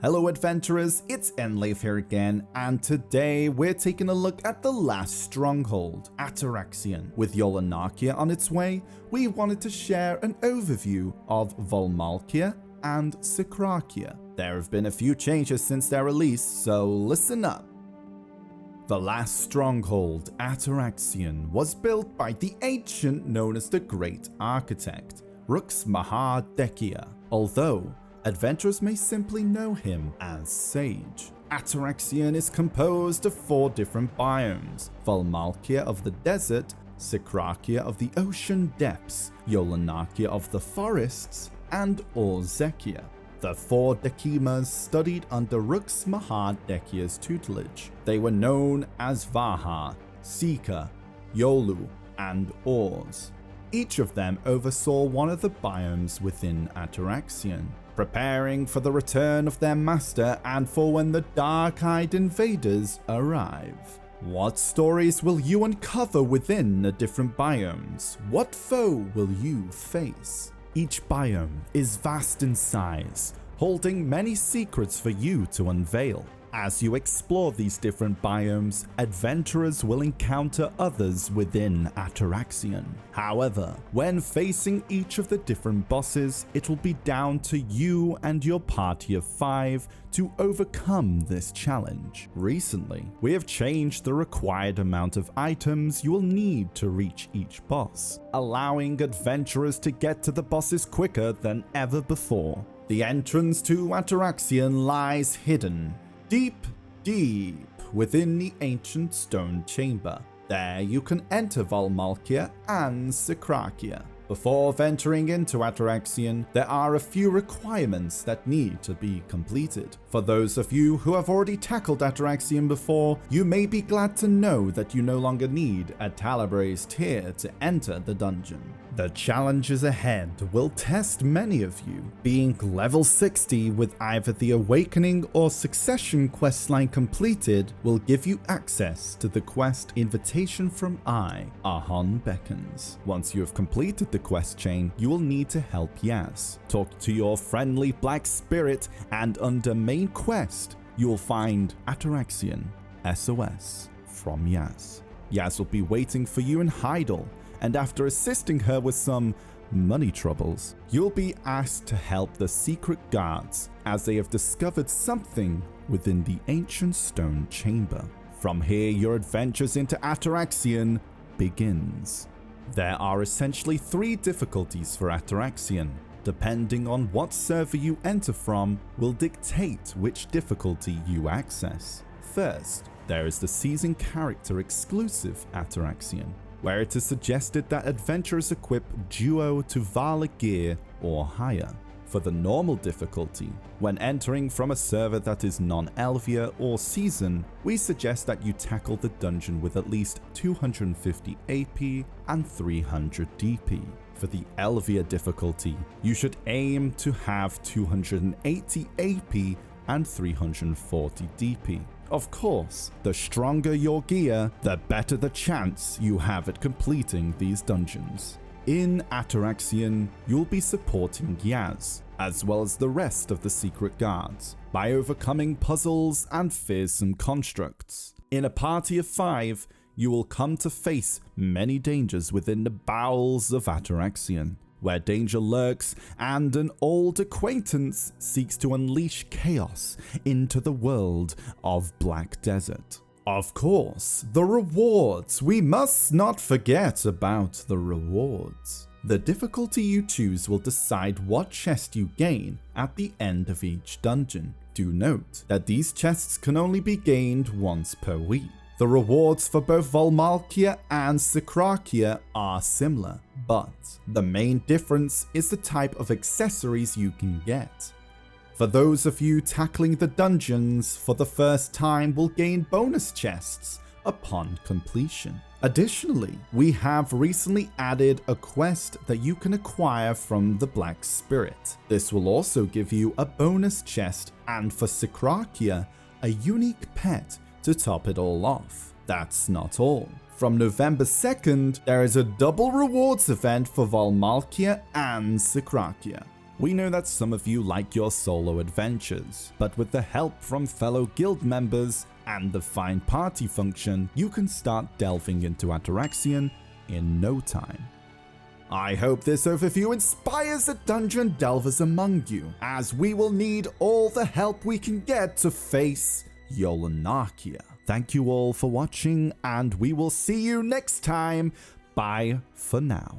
Hello adventurers, it's Enleif here again, and today we're taking a look at the last stronghold, Ataraxion. With Yolanakia on its way, we wanted to share an overview of Volmalkia and Sikrakia. There have been a few changes since their release, so listen up. The last stronghold, Ataraxion, was built by the ancient known as the Great Architect, Rux Dekia. Although adventurers may simply know him as Sage. Ataraxion is composed of four different biomes Volmalkia of the desert, Sikrakia of the ocean depths, Yolanakia of the forests, and Orzekia. The four Dekimas studied under Rux Mahad Dekia's tutelage. They were known as Vaha, Sika, Yolu, and Ors. Each of them oversaw one of the biomes within Ataraxion preparing for the return of their master and for when the dark eyed invaders arrive. What stories will you uncover within the different biomes? What foe will you face? Each biome is vast in size, holding many secrets for you to unveil. As you explore these different biomes, adventurers will encounter others within Ataraxion. However, when facing each of the different bosses, it will be down to you and your party of five to overcome this challenge. Recently, we have changed the required amount of items you will need to reach each boss, allowing adventurers to get to the bosses quicker than ever before. The entrance to Ataraxion lies hidden deep, deep within the ancient stone chamber. There you can enter Valmalkia and Sikrakia. Before venturing into Ataraxion, there are a few requirements that need to be completed. For those of you who have already tackled Ataraxion before, you may be glad to know that you no longer need a Talabrae's tier to enter the dungeon. The challenges ahead will test many of you. Being level 60 with either the Awakening or Succession questline completed will give you access to the quest Invitation from I, Ahon Beckons. Once you have completed the quest chain, you will need to help Yaz. Talk to your friendly black spirit and under main quest, you will find Ataraxion SOS from Yaz. Yaz will be waiting for you in Heidel and after assisting her with some money troubles, you'll be asked to help the secret guards as they have discovered something within the ancient stone chamber. From here, your adventures into Ataraxion begins. There are essentially three difficulties for Ataraxion. Depending on what server you enter from will dictate which difficulty you access. First, there is the season character exclusive Ataraxion, where it is suggested that adventurers equip duo to Vala gear or higher. For the normal difficulty, when entering from a server that is non-Elvia or Season, we suggest that you tackle the dungeon with at least 250 AP and 300 DP. For the Elvia difficulty, you should aim to have 280 AP and 340 DP. Of course, the stronger your gear, the better the chance you have at completing these dungeons. In Ataraxion, you'll be supporting Yaz, as well as the rest of the secret guards, by overcoming puzzles and fearsome constructs. In a party of five, you will come to face many dangers within the bowels of Ataraxion where danger lurks and an old acquaintance seeks to unleash chaos into the world of Black Desert. Of course, the rewards. We must not forget about the rewards. The difficulty you choose will decide what chest you gain at the end of each dungeon. Do note that these chests can only be gained once per week. The rewards for both Volmalkia and Sikrakia are similar, but the main difference is the type of accessories you can get. For those of you tackling the dungeons for the first time will gain bonus chests upon completion. Additionally, we have recently added a quest that you can acquire from the Black Spirit. This will also give you a bonus chest and for Sikrakia, a unique pet to top it all off. That's not all. From November 2nd, there is a double rewards event for Valmalkia and Sikrakia. We know that some of you like your solo adventures, but with the help from fellow guild members and the fine party function, you can start delving into Ataraxian in no time. I hope this overview inspires the dungeon delvers among you, as we will need all the help we can get to face Yolanarchia. Thank you all for watching, and we will see you next time. Bye for now.